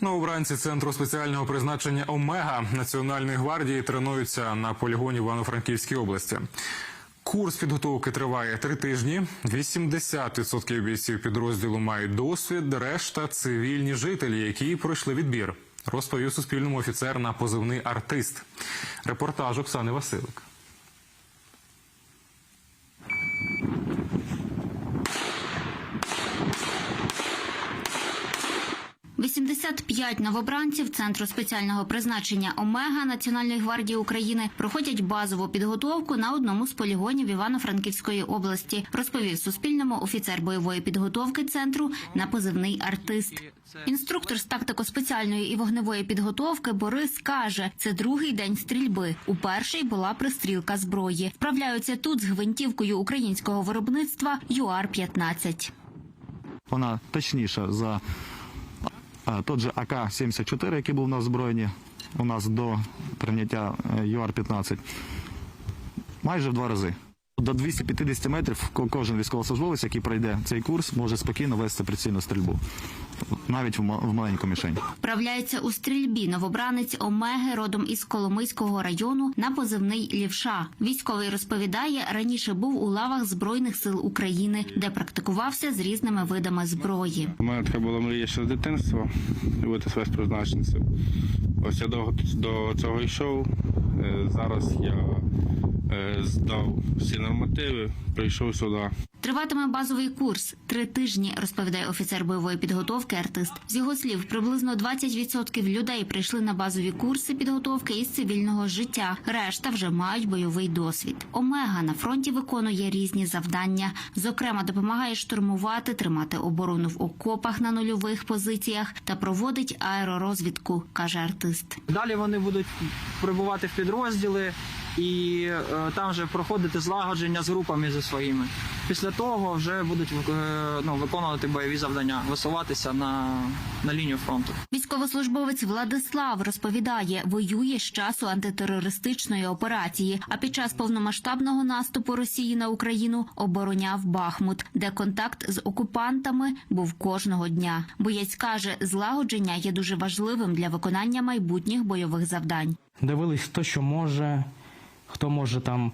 Новобранці центру спеціального призначення Омега Національної гвардії тренуються на полігоні в Івано-Франківській області. Курс підготовки триває три тижні. 80% бійців підрозділу мають досвід, решта цивільні жителі, які пройшли відбір. Розповів суспільному офіцер на позивний артист. Репортаж Оксани Василик. – 85 новобранців Центру спеціального призначення Омега Національної гвардії України проходять базову підготовку на одному з полігонів Івано-Франківської області. Розповів Суспільному офіцер бойової підготовки центру на позивний артист. Інструктор з тактико-спеціальної і вогневої підготовки Борис каже, це другий день стрільби. У перший була пристрілка зброї. Вправляються тут з гвинтівкою українського виробництва ЮАР-15. Вона точніша за тот же АК-74, який був на озброєнні у нас до прийняття е, ЮАР-15. Майже в два рази. До 250 метрів ко- кожен військовослужбовець, який пройде цей курс, може спокійно вести прицільну стрільбу, навіть в ма- маленьку мішень. Вправляється у стрільбі новобранець Омеги родом із Коломийського району на позивний Лівша. Військовий розповідає, раніше був у лавах збройних сил України, де практикувався з різними видами зброї. У мене така була мрія ще з дитинства бути спецпризначенцем. Ось я довго до цього йшов. Е, Зараз я здав всі нормативи, прийшов сюди. Триватиме базовий курс три тижні, розповідає офіцер бойової підготовки артист. З його слів, приблизно 20% людей прийшли на базові курси підготовки із цивільного життя. Решта вже мають бойовий досвід. Омега на фронті виконує різні завдання. Зокрема, допомагає штурмувати, тримати оборону в окопах на нульових позиціях та проводить аеророзвідку, каже артист. Далі вони будуть прибувати в підрозділи і е, там вже проходити злагодження з групами зі своїми. Після того вже будуть е, ну, виконувати бойові завдання, висуватися на, на лінію фронту. Військовослужбовець Владислав розповідає, воює з часу антитерористичної операції. А під час повномасштабного наступу Росії на Україну обороняв Бахмут, де контакт з окупантами був кожного дня. Боєць каже, злагодження є дуже важливим для виконання майбутніх бойових завдань. Дивились, хто що може, хто може там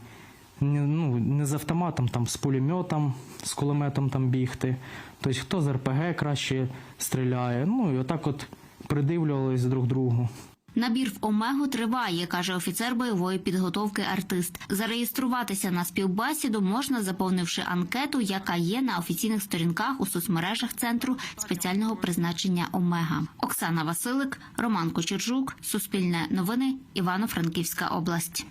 не- ну, не з автоматом, там з пулеметом, з кулеметом там бігти. Тобто хто з РПГ краще стріляє. Ну і отак от придивлювались друг другу. Набір в Омегу триває, каже офіцер бойової підготовки артист. Зареєструватися на співбесіду можна, заповнивши анкету, яка є на офіційних сторінках у соцмережах центру спеціального призначення Омега. Оксана Василик, Роман Кочержук, Суспільне новини, Івано-Франківська область.